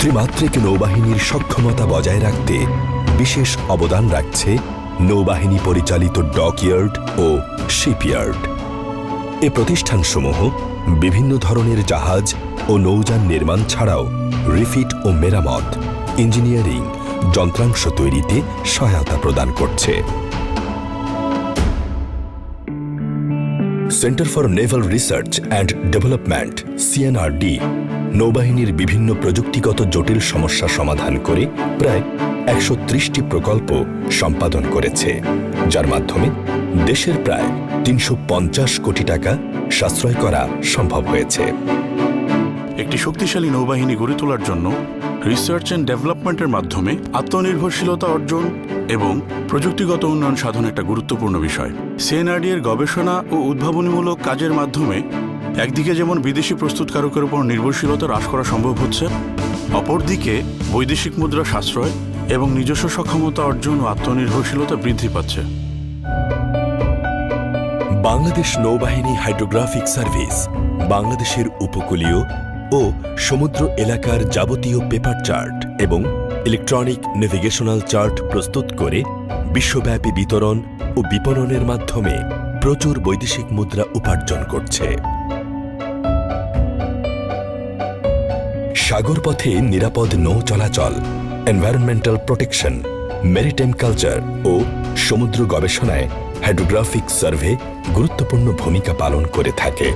ত্রিমাত্রিক নৌবাহিনীর সক্ষমতা বজায় রাখতে বিশেষ অবদান রাখছে নৌবাহিনী পরিচালিত ডকইয়ার্ড ও শিপইয়ার্ড। এ প্রতিষ্ঠানসমূহ বিভিন্ন ধরনের জাহাজ ও নৌযান নির্মাণ ছাড়াও রিফিট ও মেরামত, ইঞ্জিনিয়ারিং, যন্ত্রাংশ তৈরিতে সহায়তা প্রদান করছে। Centre for naval research and development CNRD নৌবাহিনীর বিভিন্ন প্রযুক্তিগত জটিল সমস্যা সমাধান করে প্রায় একশো ত্রিশটি প্রকল্প সম্পাদন করেছে, যার মাধ্যমে দেশের প্রায় তিনশো পঞ্চাশ কোটি টাকা সাশ্রয় করা সম্ভব হয়েছে। একটি শক্তিশালী নৌবাহিনী গড়ে তোলার জন্য রিসার্চ অ্যান্ড ডেভেলপমেন্টের মাধ্যমে আত্মনির্ভরশীলতা অর্জন এবং প্রযুক্তিগত উন্নয়ন সাধন একটা গুরুত্বপূর্ণ বিষয়। সিএনআরডি এর গবেষণা ও উদ্ভাবনীমূলক কাজের মাধ্যমে একদিকে যেমন বিদেশি প্রস্তুতকারকের উপর নির্ভরশীলতা হ্রাস করা সম্ভব হচ্ছে, অপরদিকে বৈদেশিক মুদ্রা সাশ্রয় এবং নিজস্ব সক্ষমতা অর্জন ও আত্মনির্ভরশীলতা বৃদ্ধি পাচ্ছে। বাংলাদেশ নৌবাহিনী হাইড্রোগ্রাফিক সার্ভিস, বাংলাদেশের উপকূলীয় ও সমুদ্র এলাকার যাবতীয় পেপার চার্ট এবং ইলেকট্রনিক নেভিগেশনাল চার্ট প্রস্তুত করে বিশ্বব্যাপী বিতরণ ও বিপণনের মাধ্যমে প্রচুর বৈদেশিক মুদ্রা উপার্জন করছে। সাগরপথে নিরাপদ নৌ চলাচল এনভায়রনমেন্টাল প্রোটেকশন মেরিটাইম কালচার ও সমুদ্র গবেষণায় হাইড্রোগ্রাফিক সার্ভে গুরুত্বপূর্ণ ভূমিকা পালন করে থাকে।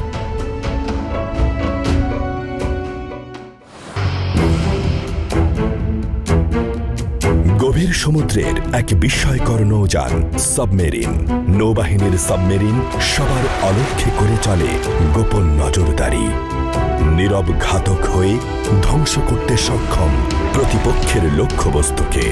গভীর সমুদ্রের এক বিস্ময়কর নৌযান, সাবমেরিন। নৌবাহিনীর সাবমেরিন সবার অলক্ষ্যে করে চলে গোপন নজরদারি। নীরব ঘাতক হয়ে ধ্বংস করতে সক্ষম প্রতিপক্ষের লক্ষ্যবস্তুকে।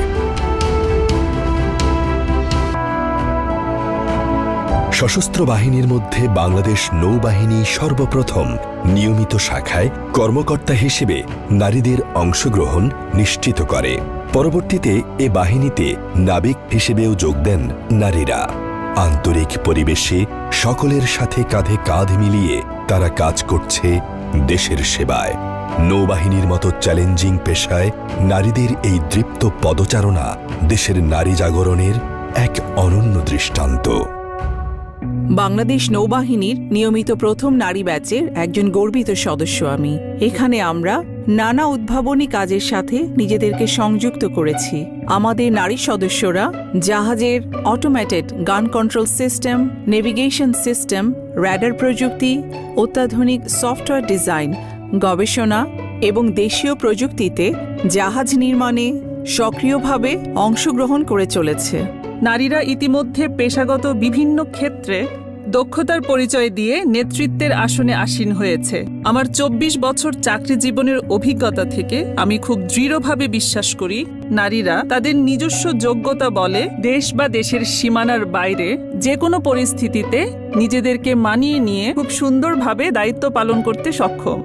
সশস্ত্র বাহিনীর মধ্যে বাংলাদেশ নৌবাহিনী সর্বপ্রথম নিয়মিত শাখায় কর্মকর্তা হিসেবে নারীদের অংশগ্রহণ নিশ্চিত করে। পরবর্তীতে এ বাহিনীতে নাবিক হিসেবেও যোগ দেন নারীরা। আন্তরিক পরিবেশে সকলের সাথে কাঁধে কাঁধ মিলিয়ে তারা কাজ করছে দেশের সেবায়। নৌবাহিনীর মতো চ্যালেঞ্জিং পেশায় নারীদের এই দৃপ্ত পদচারণা দেশের নারী জাগরণের এক অনন্য দৃষ্টান্ত। বাংলাদেশ নৌবাহিনীর নিয়মিত প্রথম নারী ব্যাচের একজন গর্বিত সদস্য আমি। এখানে আমরা নানা উদ্ভাবনী কাজের সাথে নিজেদেরকে সংযুক্ত করেছি। আমাদের নারী সদস্যরা জাহাজের automated gun control system navigation system radar প্রযুক্তি, অত্যাধুনিক সফটওয়্যার ডিজাইন গবেষণা এবং দেশীয় প্রযুক্তিতে জাহাজ নির্মাণে সক্রিয়ভাবে অংশগ্রহণ করে চলেছে। নারীরা ইতিমধ্যে পেশাগত বিভিন্ন ক্ষেত্রে দক্ষতার পরিচয় দিয়ে নেতৃত্বের আসনে আসীন হয়েছে। আমার চব্বিশ বছর চাকরি জীবনের অভিজ্ঞতা থেকে আমি খুব দৃঢ়ভাবে বিশ্বাস করি, নারীরা তাদের নিজস্ব যোগ্যতা বলে দেশ বা দেশের সীমানার বাইরে যে কোনো পরিস্থিতিতে নিজেদেরকে মানিয়ে নিয়ে খুব সুন্দরভাবে দায়িত্ব পালন করতে সক্ষম।